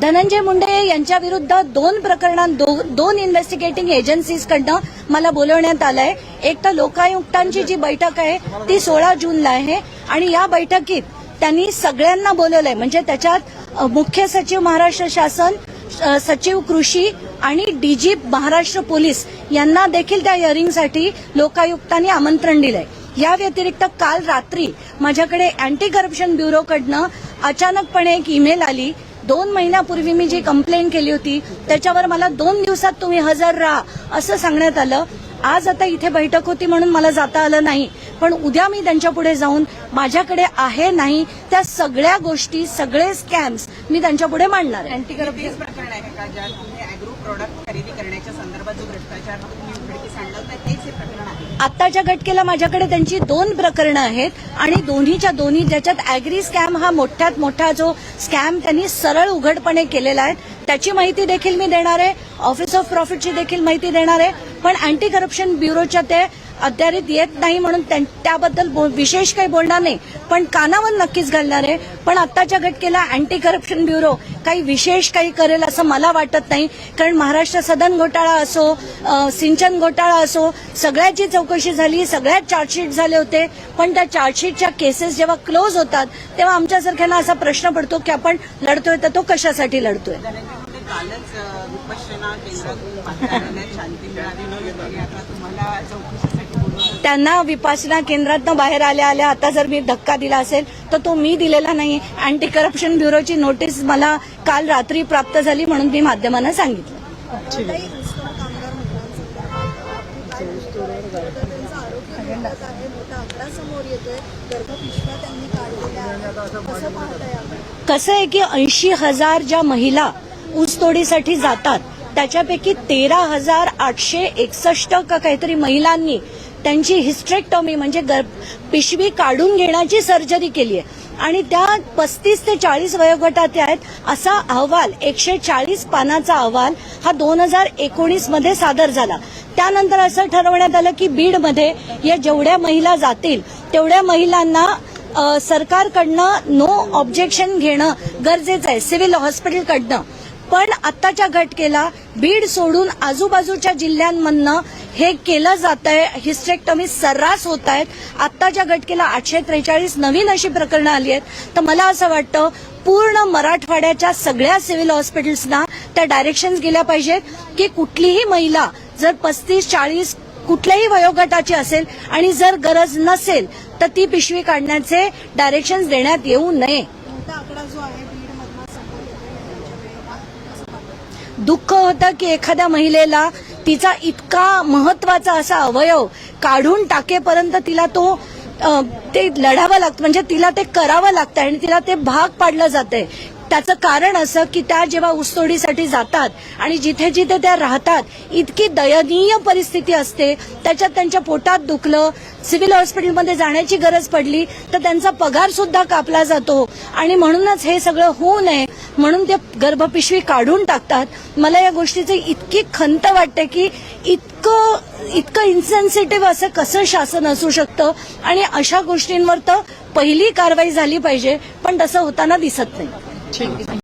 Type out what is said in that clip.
धनंजय मुंडे यांच्या विरुद्ध दोन प्रकरणात दो- दोन इन्व्हेस्टिगेटिंग एजन्सीजकडनं मला बोलवण्यात आलंय. एक तर लोकायुक्तांची जी बैठक आहे ती सोळा जूनला आहे आणि या बैठकीत त्यांनी सगळ्यांना बोलवलंय. म्हणजे त्याच्यात मुख्य सचिव महाराष्ट्र शासन सचिव कृषी आणि डीजी महाराष्ट्र पोलीस यांना देखील त्या हिअरिंगसाठी लोकायुक्तांनी आमंत्रण दिलंय. या व्यतिरिक्त काल रात्री माझ्याकडे अँटी करप्शन ब्युरोकडनं अचानकपणे एक ईमेल आली दोन महिन्यापूर्वी मी जी कंप्लेंट केली होती त्याच्यावर मला दोन दिवसात तुम्ही हजर राहा असं सांगण्यात आलं. आज आता इथे बैठक होती म्हणून मला जाता आलं नाही. पण उद्या मी त्यांच्या पुढे जाऊन माझ्याकडे आहे नाही त्या सगळ्या गोष्टी सगळे स्कॅम्स मी त्यांच्या पुढे मांडणार आहे. अँटी खरेदी करण्याच्या संदर्भात जो भ्रष्टाचार तुम्ही उघडकीस आणला होता तेच हे प्रकरण आहे. आत्ताच्या घटकेला माझ्याकडे त्यांची दोन प्रकरणं आहेत आणि दोन्हीच्या दोन्ही ज्याच्यात अॅग्री स्कॅम हा मोठ्यात मोठा जो स्कॅम त्यांनी सरळ उघडपणे केलेला आहे त्याची माहिती देखील मी देणार आहे. ऑफिस ऑफ प्रॉफिटची देखील माहिती देणार आहे. पण अँटी करप्शन ब्युरोच्या ते अद्यारीत येत नाही म्हणून त्यां- त्याबद्दल विशेष काही बोलणार नाही. पण कानावर नक्कीच घालणार आहे. पण आत्ताच्या घटकेला अँटी करप्शन ब्युरो काही विशेष काही करेल असं मला वाटत नाही. कारण महाराष्ट्र सदन घोटाळा असो सिंचन घोटाळा असो सगळ्याची चौकशी झाली सगळ्यात चार्जशीट झाले होते. पण त्या चार्जशीटच्या केसेस जेव्हा क्लोज होतात तेव्हा आमच्यासारख्यांना असा प्रश्न पडतो की आपण लढतोय तर तो कशासाठी लढतोय? कालच विपश्यना केंद्रातून शांती मिळाली. आता तुम्हाला चौकशीसाठी त्यांना विपासना केंद्रातनं बाहेर आल्या आल्या आता जर मी धक्का दिला असेल तर तो मी दिलेला नाही अँटी करप्शन ब्युरोची नोटीस मला काल रात्री प्राप्त झाली म्हणून मी माध्यमांना सांगितलं. कसं कसं आहे की ऐंशी हजार ज्या महिला ऊसतोडीसाठी जातात त्याच्यापैकी तेरा हजार आठशे एकसष्ट का काहीतरी महिलांनी त्यांची हिस्ट्रेक्टॉमी म्हणजे पिशवी काढून घेण्याची सर्जरी केली आहे. आणि त्या पस्तीस ते चाळीस वयोगटात आहेत असा अहवाल एकशे चाळीस पानाचा अहवाल हा दोन हजार एकोणीसमध्ये सादर झाला. त्यानंतर असं ठरवण्यात आलं की बीडमध्ये या जेवढ्या महिला जातील तेवढ्या महिलांना सरकारकडनं नो ऑब्जेक्शन घेणं गरजेचं आहे सिव्हिल हॉस्पिटलकडनं पण आत्ताच्या घटकेला बीड सोडून आजूबाजूच्या जिल्ह्यांमधनं हे केलं जात आहे. हिस्टेक्टॉमी सर्रास होत आहेत. आत्ताच्या घटकेला आठशे त्रेचाळीस नवीन अशी प्रकरणं आली आहेत तर मला असं वाटतं पूर्ण मराठवाड्याच्या सगळ्या सिव्हिल हॉस्पिटल्सना त्या डायरेक्शन्स गेल्या पाहिजेत की कुठलीही महिला जर पस्तीस चाळीस कुठल्याही वयोगटाची असेल आणि जर गरज नसेल तर ती पिशवी काढण्याचे डायरेक्शन्स देण्यात येऊ नये. दुःख होतं की एखाद्या महिलेला तिचा इतका महत्त्वाचा असा अवयव काढून टाकेपर्यंत तिला तो ते लढावं लागतं. म्हणजे तिला ते करावं लागतं आणि तिला ते भाग पाडलं जातंय. त्याचं कारण असं की त्या जेव्हा ऊसतोडीसाठी जातात आणि जिथे जिथे त्या राहतात इतकी दयनीय परिस्थिती असते. त्याच्यात त्यांच्या पोटात दुखलं सिव्हिल हॉस्पिटलमध्ये जाण्याची गरज पडली तर त्यांचा पगार सुद्धा कापला जातो. आणि म्हणूनच हे सगळं होऊ नये. म्हणून त्या गर्भपिशवी काढून टाकतात. मला या गोष्टीची इतकी खंत वाटते की इतकं इतकं इन्सेन्सिटिव्ह असं कसं शासन असू शकतं? आणि अशा गोष्टींवर तर पहिली कारवाई झाली पाहिजे पण तसं होताना दिसत नाही.